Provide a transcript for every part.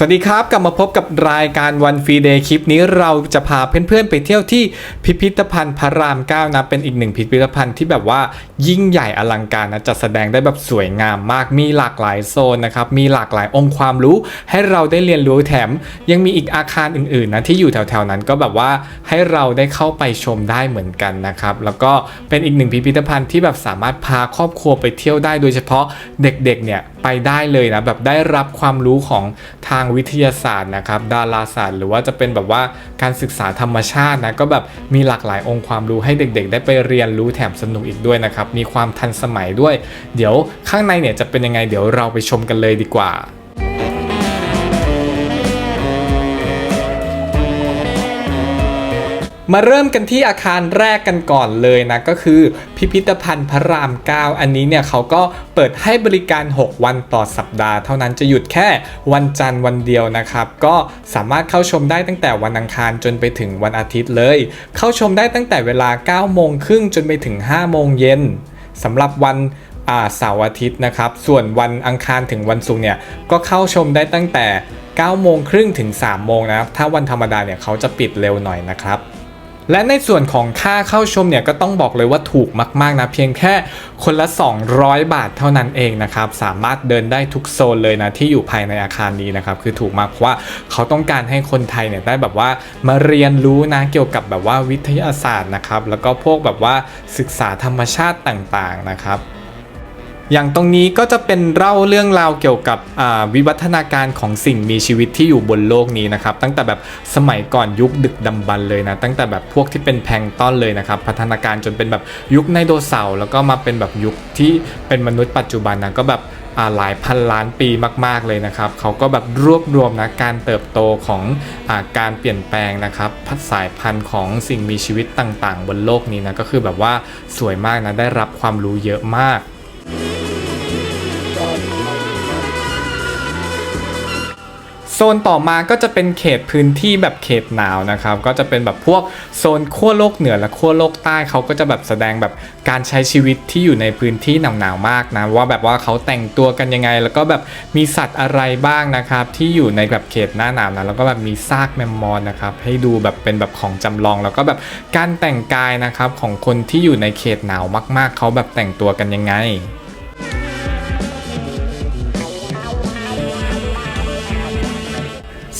สวัสดีครับ กลับมาพบกับรายการวันฟรีเดย์คลิปนี้เราจะพาเพื่อนๆไปเที่ยวที่พิพิธภัณฑ์พระรามเก้านะเป็นอีกหนึ่งพิพิธภัณฑ์ที่แบบว่ายิ่งใหญ่อลังการนะจัดแสดงได้แบบสวยงามมากมีหลากหลายโซนนะครับมีหลากหลายองค์ความรู้ ให้เราได้เรียนรู้แถม ยังมีอีกอาคารอื่นๆนะที่อยู่แถวๆนั้นก็แบบว่าให้เราได้เข้าไปชมได้เหมือนกันนะครับแล้วก็เป็นอีกหนึ่งพิพิธภัณฑ์ที่แบบสามารถพาครอบครัวไปเที่ยวได้โดยเฉพาะเด็กๆเนี่ยไปได้เลยนะแบบได้รับความรู้ของทางวิทยาศาสตร์นะครับดาราศาสตร์ หรือว่าจะเป็นแบบว่าการศึกษาธรรมชาตินะก็แบบมีหลากหลายองค์ความรู้ให้เด็ก ๆ ได้ไปเรียนรู้แถมสนุกอีกด้วยนะครับมีความทันสมัยด้วย เดี๋ยวข้างในเนี่ยจะเป็นยังไงเดี๋ยวเราไปชมกันเลยดีกว่า มาเริ่มกันที่อาคารแรกกันก่อนเลยนะ ก็คือพิพิธภัณฑ์พระราม 9 อันนี้เนี่ยเขาก็เปิดให้บริการ 6 วันต่อสัปดาห์ เท่านั้นจะหยุดแค่วันจันทร์วันเดียวนะครับ ก็สามารถเข้าชมได้ตั้งแต่วันอังคารจนไปถึงวันอาทิตย์เลย เข้าชมได้ตั้งแต่เวลา 9 โมงครึ่งจนไปถึง 5 โมงเย็นสำหรับวันเสาร์อาทิตย์นะครับ ส่วนวันอังคารถึงวันศุกร์เนี่ยก็เข้าชมได้ตั้งแต่9โมงครึ่งถึง 3 โมงนะครับ ถ้าวันธรรมดาเนี่ยเขาจะปิดเร็วหน่อยนะครับ และในส่วนของค่าเข้าชมเนี่ยก็ต้องบอกเลยว่าถูกมาก ๆ นะ เพียงแค่คนละ 200 บาทเท่านั้นเองนะครับ สามารถเดินได้ทุกโซนเลยนะที่อยู่ภายในอาคารนี้นะครับ คือถูกมากเพราะว่าเขาต้องการให้คนไทยเนี่ยได้แบบว่ามาเรียนรู้นะเกี่ยวกับแบบว่าวิทยาศาสตร์นะครับแล้วก็พวกแบบว่าศึกษาธรรมชาติต่างๆนะครับ อย่างตรงนี้ก็จะเป็นเล่าเรื่องราวเกี่ยวกับวิวัฒนาการของสิ่งมีชีวิตที่อยู่บนโลกนี้นะครับ ตั้งแต่แบบสมัยก่อนยุคดึกดำบรรพ์เลยนะ ตั้งแต่แบบพวกที่เป็นแพงต้อนเลยนะครับ พัฒนาการจนเป็นแบบยุคไดโนเสาร์แล้วก็มาเป็นแบบยุคที่เป็นมนุษย์ปัจจุบันนะก็แบบหลายพันล้านปีมาก ๆ เลยนะครับ เขาก็แบบรวบรวมนะการเติบโตของอาการเปลี่ยนแปลงนะครับพัสายพันธุ์ของสิ่งมีชีวิตต่าง ๆ บนโลกนี้นะก็คือแบบว่าสวยมากนะได้รับความรู้เยอะมาก โซนต่อมาก็จะเป็นเขตพื้นที่แบบเขตหนาวนะครับ ก็จะเป็นแบบพวกโซนขั้วโลกเหนือและขั้วโลกใต้เขาก็จะแบบแสดงแบบการใช้ชีวิตที่อยู่ในพื้นที่หนาวๆมากนะว่าแบบว่าเขาแต่งตัวกันยังไง แล้วก็แบบมีสัตว์อะไรบ้างนะครับ ที่อยู่ในแบบเขตหน้าหนาวนะแล้วก็แบบมีซากแมมมอนนะครับให้ดูแบบเป็นแบบของจำลอง แล้วก็แบบการแต่งกายนะครับของคนที่อยู่ในเขตหนาวมาก ๆเขาแบบแต่งตัวกันยังไง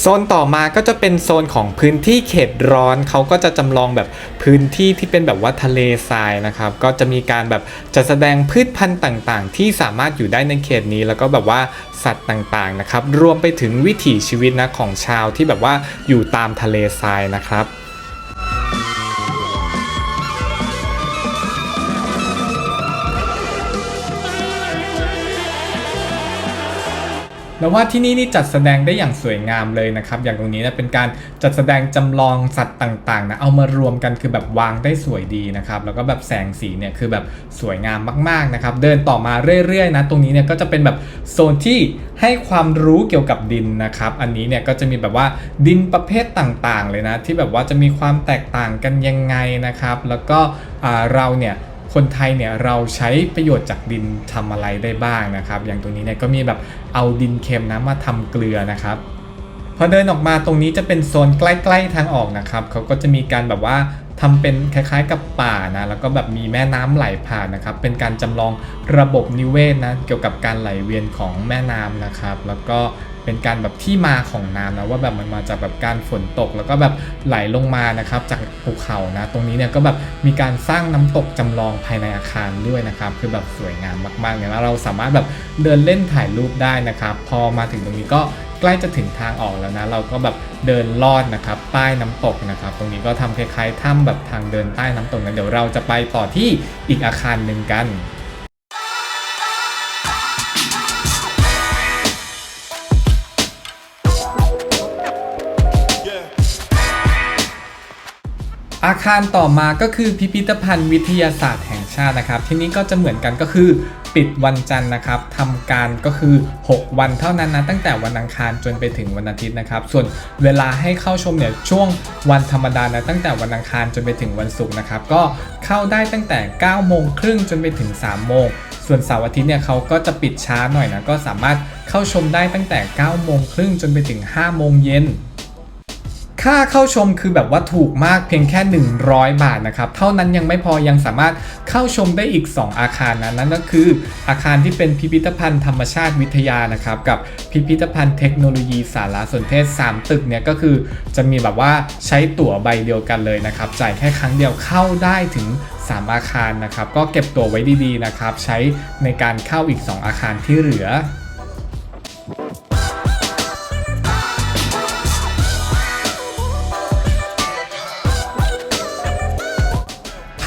โซนต่อมาก็จะเป็นโซนของพื้นที่เขตร้อนเขาก็จะจำลองแบบพื้นที่ที่เป็นแบบว่าทะเลทรายนะครับก็จะมีการแบบจะแสดงพืชพันธุ์ต่างๆ ที่สามารถอยู่ได้ในเขตนี้ แล้วก็แบบว่าสัตว์ต่างๆนะครับรวมไปถึงวิถีชีวิตนะของชาวที่แบบว่าอยู่ตามทะเลทรายนะครับ แล้วว่าที่นี่นี่จัดแสดงได้อย่างสวยงามเลยนะครับ อย่างตรงนี้เนะเป็นการจัดแสดงจำลองสัตว์ต่างๆนะเอามารวมกันคือแบบวางได้สวยดีนะครับแล้วก็แบบแสงสีเนี่ยคือแบบสวยงามมากๆนะครับเดินต่อมาเรื่อยๆนะตรงนี้เนี่ยก็จะเป็นแบบโซนที่ให้ความรู้เกี่ยวกับดินนะครับ อันนี้เนี่ยก็จะมีแบบว่าดินประเภทต่างๆ เลยนะที่แบบว่าจะมีความแตกต่างกันยังไงนะครับ แล้วก็เราเนี่ย คนไทยเนี่ยเราใช้ประโยชน์จากดินทำอะไรได้บ้างนะครับ อย่างตรงนี้เนี่ยก็มีแบบเอาดินเค็มนะมาทำเกลือนะครับพอเดินออกมาตรงนี้จะเป็นโซนใกล้ๆทางออกนะครับเขาก็จะมีการแบบว่าทำเป็นคล้ายๆกับป่านะแล้วก็แบบมีแม่น้ำไหลผ่านนะครับ เป็นการจำลองระบบนิเวศนะเกี่ยวกับการไหลเวียนของแม่น้ำนะครับ แล้วก็ เป็นการแบบที่มาของน้ำนะว่าแบบมันมาจากแบบการฝนตก แล้วก็แบบไหลลงมานะครับจากภูเขานะ ตรงนี้เนี่ยก็แบบมีการสร้างน้ำตกจำลองภายในอาคารด้วยนะครับ คือแบบสวยงามมากๆเนี่ยแล้วเราสามารถแบบเดินเล่นถ่ายรูปได้นะครับ พอมาถึงตรงนี้ก็ใกล้จะถึงทางออกแล้วนะ เราก็แบบเดินลอดนะครับใต้น้ำตกนะครับ ตรงนี้ก็ทำคล้ายๆถ้ำแบบทางเดินใต้น้ำตกนะเดี๋ยวเราจะไปต่อที่อีกอาคารหนึ่งกัน อาคารต่อมาก็คือพิพิธภัณฑ์วิทยาศาสตร์แห่งชาตินะครับ ที่นี้ก็จะเหมือนกันก็คือปิดวันจันทร์นะครับทำการก็คือ 6 วันเท่านั้นนะตั้งแต่วันอังคารจนไปถึงวันอาทิตย์นะครับ ส่วนเวลาให้เข้าชมเนี่ยช่วงวันธรรมดานะตั้งแต่วันอังคารจนไปถึงวันศุกร์นะครับ ก็เข้าได้ตั้งแต่9โมงครึ่งจนไปถึง3โมงส่วนเสาร์อาทิตย์เนี่ยเขาก็จะปิดช้าหน่อยนะก็สามารถเข้าชมได้ตั้งแต่9โมงครึ่งจนไปถึง5โมงเย็น ค่าเข้าชมคือแบบว่าถูกมากเพียงแค่ 100 บาทนะครับ เท่านั้นยังไม่พอยังสามารถเข้าชมได้อีก 2 อาคารนะนั่นก็คืออาคารที่เป็นพิพิธภัณฑ์ธรรมชาติวิทยานะครับ กับพิพิธภัณฑ์เทคโนโลยีสารสนเทศ 3 ตึกเนี่ยก็คือจะมีแบบว่าใช้ตั๋วใบเดียวกันเลยนะครับ จ่ายแค่ครั้งเดียวเข้าได้ถึง 3 อาคารนะครับ ก็เก็บตั๋วไว้ดีๆนะครับ ใช้ในการเข้าอีก 2 อาคารที่เหลือ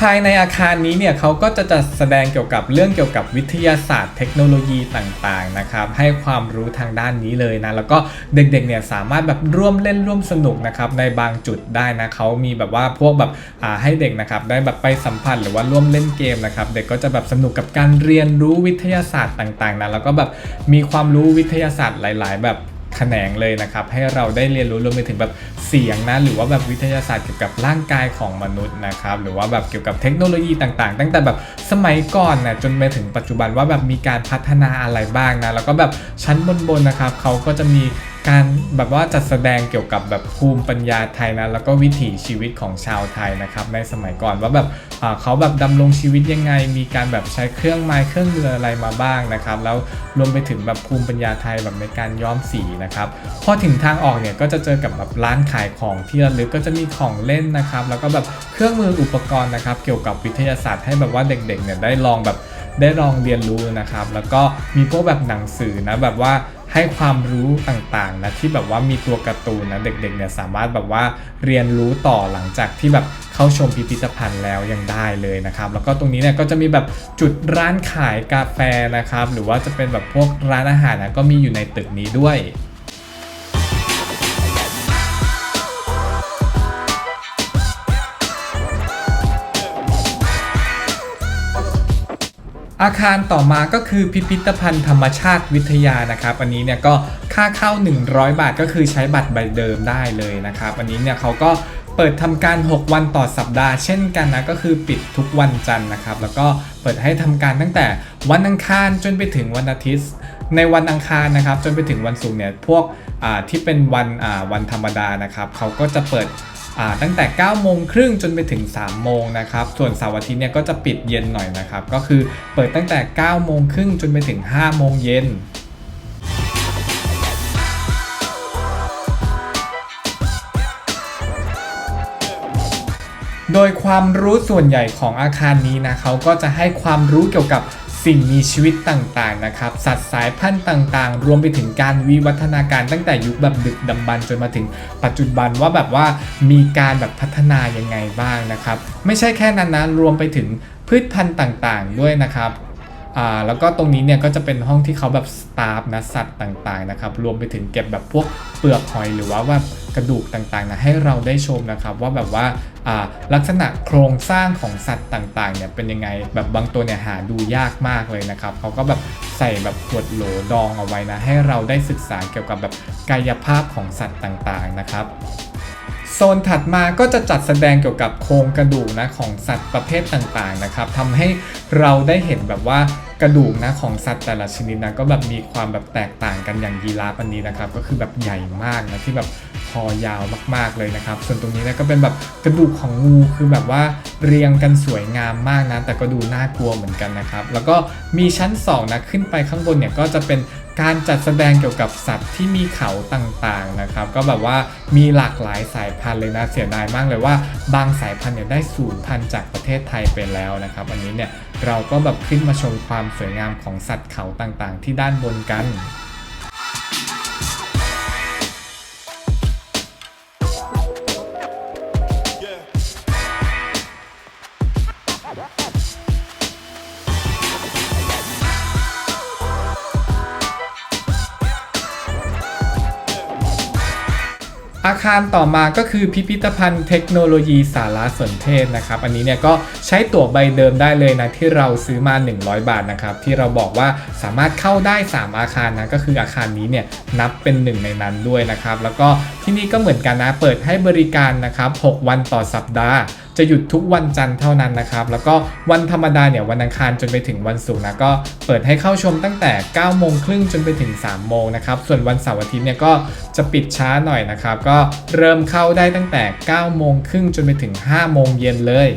ภายในอาคารนี้เนี่ยเขาก็จะจัดแสดงเกี่ยวกับเรื่องเกี่ยวกับวิทยาศาสตร์เทคโนโลยีต่างๆนะครับให้ความรู้ทางด้านนี้เลยนะแล้วก็เด็กๆเนี่ยสามารถแบบร่วมเล่นร่วมสนุกนะครับในบางจุดได้นะเขามีแบบว่าพวกแบบอ่าให้เด็กนะครับได้แบบไปสัมผัสหรือว่าร่วมเล่นเกมนะครับเด็กก็จะแบบสนุกกับการเรียนรู้วิทยาศาสตร์ต่างๆนะแล้วก็แบบมีความรู้วิทยาศาสตร์หลาย ๆ แบบ แขนงเลยนะครับ ให้เราได้เรียนรู้รวมไปถึงแบบเสียงนะ หรือว่าแบบวิทยาศาสตร์เกี่ยวกับร่างกายของมนุษย์นะครับ หรือว่าแบบเกี่ยวกับเทคโนโลยีต่างๆ ตั้งแต่แบบสมัยก่อนนะจนไปถึงปัจจุบันว่าแบบมีการพัฒนาอะไรบ้างนะ แล้วก็แบบชั้นบนๆนะครับเขาก็จะมี การแบบว่าจัดแสดงเกี่ยวกับแบบภูมิปัญญาไทยนะแล้วก็วิถีชีวิตของชาวไทยนะครับในสมัยก่อนว่าแบบเขาแบบดำรงชีวิตยังไง มีการแบบใช้เครื่องไม้เครื่องมืออะไรมาบ้างนะครับ แล้วรวมไปถึงแบบภูมิปัญญาไทยแบบในการย้อมสีนะครับพอถึงทางออกเนี่ยก็จะเจอกับแบบร้านขายของที่ระลึกก็จะมีของเล่นนะครับ แล้วก็แบบเครื่องมืออุปกรณ์นะครับ เกี่ยวกับวิทยาศาสตร์ให้แบบว่าเด็กๆเนี่ยได้ลองแบบ ได้ลองเรียนรู้นะครับ แล้วก็มีพวกแบบหนังสือนะแบบว่าให้ความรู้ต่างๆนะที่แบบว่ามีตัวการ์ตูนนะเด็กๆเนี่ยสามารถแบบว่าเรียนรู้ต่อหลังจากที่แบบเข้าชมพิพิธภัณฑ์แล้วยังได้เลยนะครับ แล้วก็ตรงนี้เนี่ยก็จะมีแบบจุดร้านขายกาแฟนะครับ หรือว่าจะเป็นแบบพวกร้านอาหารนะก็มีอยู่ในตึกนี้ด้วย อาคารต่อมาก็คือพิพิธภัณฑ์ธรรมชาติวิทยานะครับ อันนี้เนี่ยก็ค่าเข้า 100 บาทก็คือใช้บัตรใบเดิมได้เลยนะครับ อันนี้เนี่ยเขาก็เปิดทำการ 6 วันต่อสัปดาห์เช่นกันนะก็คือปิดทุกวันจันทร์นะครับ แล้วก็เปิดให้ทำการตั้งแต่วันอังคารจนไปถึงวันอาทิตย์ ในวันอังคารนะครับ จนไปถึงวันศุกร์เนี่ยพวกที่เป็นวันวันธรรมดานะครับเขาก็จะเปิด ตั้งแต่ 9 โมงครึ่งจนไปถึง 3 โมงนะครับ ส่วนเสาร์อาทิตย์เนี่ยก็จะปิดเย็นหน่อยนะครับ ก็คือเปิดตั้งแต่ 9 โมงครึ่งจนไปถึง 5 โมงเย็นโดยความรู้ส่วนใหญ่ของอาคารนี้นะเขาก็จะให้ความรู้เกี่ยวกับ สิ่งมีชีวิตต่างๆนะครับ สัตว์สายพันธุ์ต่างๆ รวมไปถึงการวิวัฒนาการตั้งแต่ยุคแบบดึกดำบรรจนมาถึงปัจจุบันว่าแบบว่ามีการแบบพัฒนายังไงบ้างนะครับ ไม่ใช่แค่นั้นนะรวมไปถึงพืชพันธุ์ต่างๆ ด้วยนะครับอ่าแล้วก็ตรงนี้เนี่ยก็จะเป็นห้องที่เขาแบบสตาฟนะสัตว์ต่างๆนะครับรวมไปถึงเก็บแบบพวกเปลือกหอยหรือว่าว่า กระดูกต่างๆนะให้เราได้ชมนะครับว่าแบบว่าลักษณะโครงสร้างของสัตว์ต่างๆเนี่ยเป็นยังไงแบบบางตัวเนี่ยหาดูยากมากเลยนะครับเขาก็แบบใส่แบบขวดโหลดองเอาไว้นะให้เราได้ศึกษาเกี่ยวกับแบบกายภาพของสัตว์ต่างๆนะครับโซนถัดมาก็จะจัดแสดงเกี่ยวกับโครงกระดูกนะของสัตว์ประเภทต่างๆนะครับทำให้เราได้เห็นแบบว่า กระดูกนะของสัตว์แต่ละชนิดนะก็แบบมีความแบบแตกต่างกันอย่างยีราฟอันนี้นะครับก็คือแบบใหญ่มากนะที่แบบคอยาวมากๆเลยนะครับ ส่วนตรงนี้นะก็เป็นแบบกระดูกของงูคือแบบว่า เรียงกันสวยงามมากนะแต่ก็ดูน่ากลัวเหมือนกันนะครับ แล้วก็มีชั้น2นะขึ้นไปข้างบนเนี่ยก็จะเป็นการจัดแสดงเกี่ยวกับสัตว์ที่มีเขาต่างๆนะครับ ก็แบบว่ามีหลากหลายสายพันธุ์เลยนะเสียดายมากเลยว่า บางสายพันธุ์เนี่ยได้สูญพันธุ์จากประเทศไทยไปแล้วนะครับ อันนี้เนี่ยเราก็แบบขึ้นมาชมความสวยงามของสัตว์เขาต่างๆ ที่ด้านบนกัน อาคารต่อมาก็คือพิพิธภัณฑ์เทคโนโลยีสารสนเทศนะครับ อันนี้เนี่ยก็ใช้ตั๋วใบเดิมได้เลยนะที่เราซื้อมา 100 บาทนะครับที่เราบอกว่าสามารถเข้าได้ 3 อาคารนะก็คืออาคารนี้เนี่ยนับเป็นหนึ่งในนั้นด้วยนะครับแล้วก็ที่นี่ก็เหมือนกันนะเปิดให้บริการนะครับ 6 วันต่อสัปดาห์จะหยุดทุกวันจันทร์เท่านั้นนะครับ แล้วก็วันธรรมดาเนี่ยวันอังคารจนไปถึงวันศุกร์นะก็เปิดให้เข้าชมตั้งแต่9โมงครึ่งจนไปถึง3โมงนะครับ ส่วนวันเสาร์อาทิตย์เนี่ยก็จะปิดช้าหน่อยนะครับ ก็เริ่มเข้าได้ตั้งแต่9โมงครึ่งจนไปถึง5โมงเย็นเลย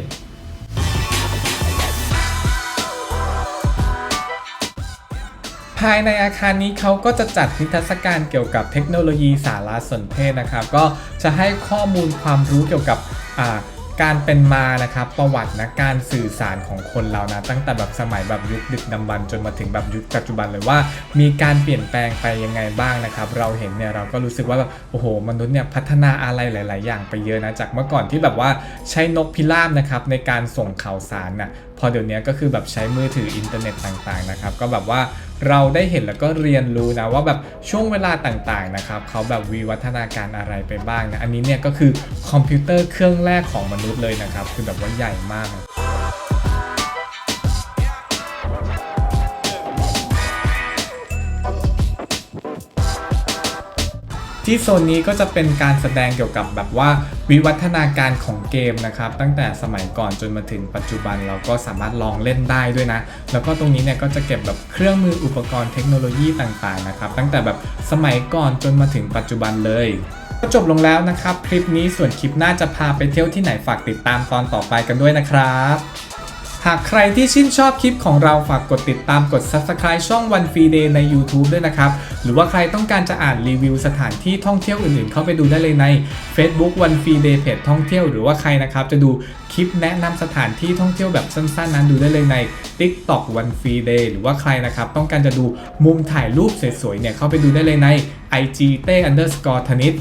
ภายในอาคารนี้เขาก็จะจัดนิทรรศการเกี่ยวกับเทคโนโลยีสารสนเทศนะครับ ก็จะให้ข้อมูลความรู้เกี่ยวกับ การเป็นมานะครับประวัตินะการสื่อสารของคนเรานะตั้งแต่แบบสมัยแบบยุคดึกดำบรรพ์จนมาถึงแบบยุคปัจจุบันเลยว่า มีการเปลี่ยนแปลงไปยังไงบ้างนะครับ เราเห็นเนี่ยเราก็รู้สึกว่าแบบโอ้โห มนุษย์เนี่ยพัฒนาอะไรหลาย ๆ อย่างไปเยอะนะจากเมื่อก่อนที่แบบว่าใช้นกพิราบนะครับในการส่งข่าวสารน่ะ อเดี๋ยวนี้ก็คือแบบใช้มือถืออินเทอร์เน็ตต่างๆนะครับ ก็แบบว่าเราได้เห็นแล้วก็เรียนรู้นะว่าแบบช่วงเวลาต่างๆนะครับเขาแบบวิวัฒนาการอะไรไปบ้างนะอันนี้เนี่ยก็คือคอมพิวเตอร์เครื่องแรกของมนุษย์เลยนะครับ คือแบบว่าใหญ่มาก ที่โซนนี้ก็จะเป็นการแสดงเกี่ยวกับแบบว่าวิวัฒนาการของเกมนะครับ ตั้งแต่สมัยก่อนจนมาถึงปัจจุบันเราก็สามารถลองเล่นได้ด้วยนะ แล้วก็ตรงนี้เนี่ยก็จะเก็บแบบเครื่องมืออุปกรณ์เทคโนโลยีต่างๆนะครับ ตั้งแต่แบบสมัยก่อนจนมาถึงปัจจุบันเลยก็จบลงแล้วนะครับ คลิปนี้ส่วนคลิปหน้าจะพาไปเที่ยวที่ไหนฝากติดตามตอนต่อไปกันด้วยนะครับ หากใครที่ชื่นชอบคลิปของเราฝากกดติดตามกด Subscribe ช่อง One Free Day ใน YouTube ด้วยนะครับ หรือว่าใครต้องการจะอ่านรีวิวสถานที่ท่องเที่ยวอื่นๆ เข้าไปดูได้เลยใน Facebook One Free Day เพจท่องเที่ยวหรือว่าใครนะครับจะดูคลิปแนะนำสถานที่ท่องเที่ยวแบบสั้นๆ นั้นดูได้เลยใน TikTok One Free Day หรือว่าใครนะครับต้องการจะดูมุมถ่ายรูปสวยๆเนี่ยเข้าไปดูได้เลยใน IG เต้ underscore ธนิต